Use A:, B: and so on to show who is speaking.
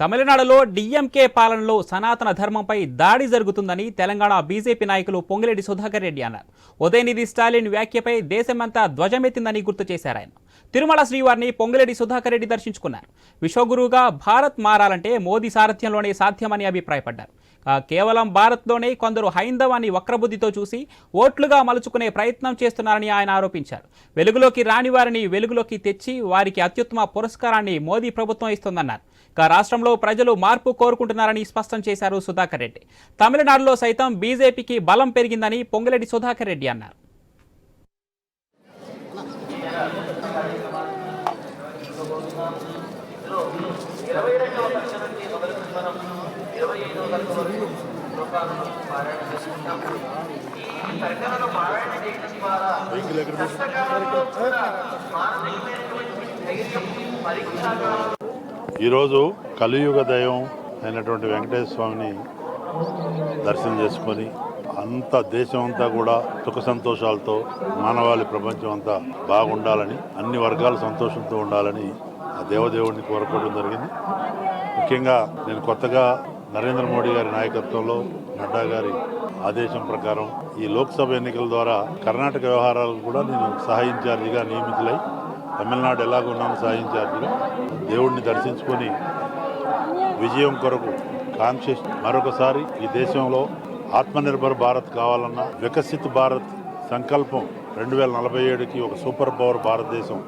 A: తమిళనాడులో డిఎంకే పాలనలో సనాతన ధర్మంపై దాడి జరుగుతుందని తెలంగాణ బీజేపీ నాయకులు పొంగిరెడ్డి సుధాకర్ రెడ్డి అన్నారు. ఉదయనిధి స్టాలిన్ వ్యాఖ్యపై దేశమంతా ధ్వజమెత్తిందని గుర్తు చేశారు ఆయన. తిరుమల శ్రీవారిని పొంగిరెడ్డి సుధాకర్ రెడ్డి దర్శించుకున్నారు. విశ్వగురువుగా భారత్ మారాలంటే మోదీ సారథ్యంలోనే సాధ్యమని అభిప్రాయపడ్డారు. కేవలం భారత్లోనే కొందరు హైందవాన్ని వక్రబుద్ధితో చూసి ఓట్లుగా మలుచుకునే ప్రయత్నం చేస్తున్నారని ఆయన ఆరోపించారు. వెలుగులోకి రాని వారిని వెలుగులోకి తెచ్చి వారికి అత్యుత్తమ పురస్కారాన్ని మోదీ ప్రభుత్వం ఇస్తోందన్నారు. ఇక రాష్ట్రంలో ప్రజలు మార్పు కోరుకుంటున్నారని స్పష్టం చేశారు సుధాకర్ రెడ్డి. తమిళనాడులో సైతం బీజేపీకి బలం పెరిగిందని పొంగిరెడ్డి సుధాకర్ రెడ్డి అన్నారు.
B: ఈరోజు కలియుగ దైవం అయినటువంటి వెంకటేశ్వర స్వామిని దర్శనం చేసుకొని అంత దేశం అంతా కూడా సుఖ సంతోషాలతో మానవాళి ప్రపంచం అంతా బాగుండాలని అన్ని వర్గాలు సంతోషంతో ఉండాలని ఆ దేవదేవుడిని కోరుకోవడం జరిగింది. ముఖ్యంగా నేను కొత్తగా నరేంద్ర మోడీ గారి నాయకత్వంలో నడ్డా గారి ఆదేశం ప్రకారం ఈ లోక్సభ ఎన్నికల ద్వారా కర్ణాటక వ్యవహారాలకు కూడా నేను సహాయ ఇన్ఛార్జిగా నియమితులై తమిళనాడు ఎలాగున్నాను సహాయ ఇన్ఛార్జిగా దేవుడిని దర్శించుకొని విజయం కొరకు కాంక్ష మరొకసారి ఈ దేశంలో ఆత్మనిర్భర్ భారత్ కావాలన్న వికసిత్ భారత్ సంకల్పం రెండు వేల నలభై ఏడుకి ఒక సూపర్ పవర్ భారతదేశం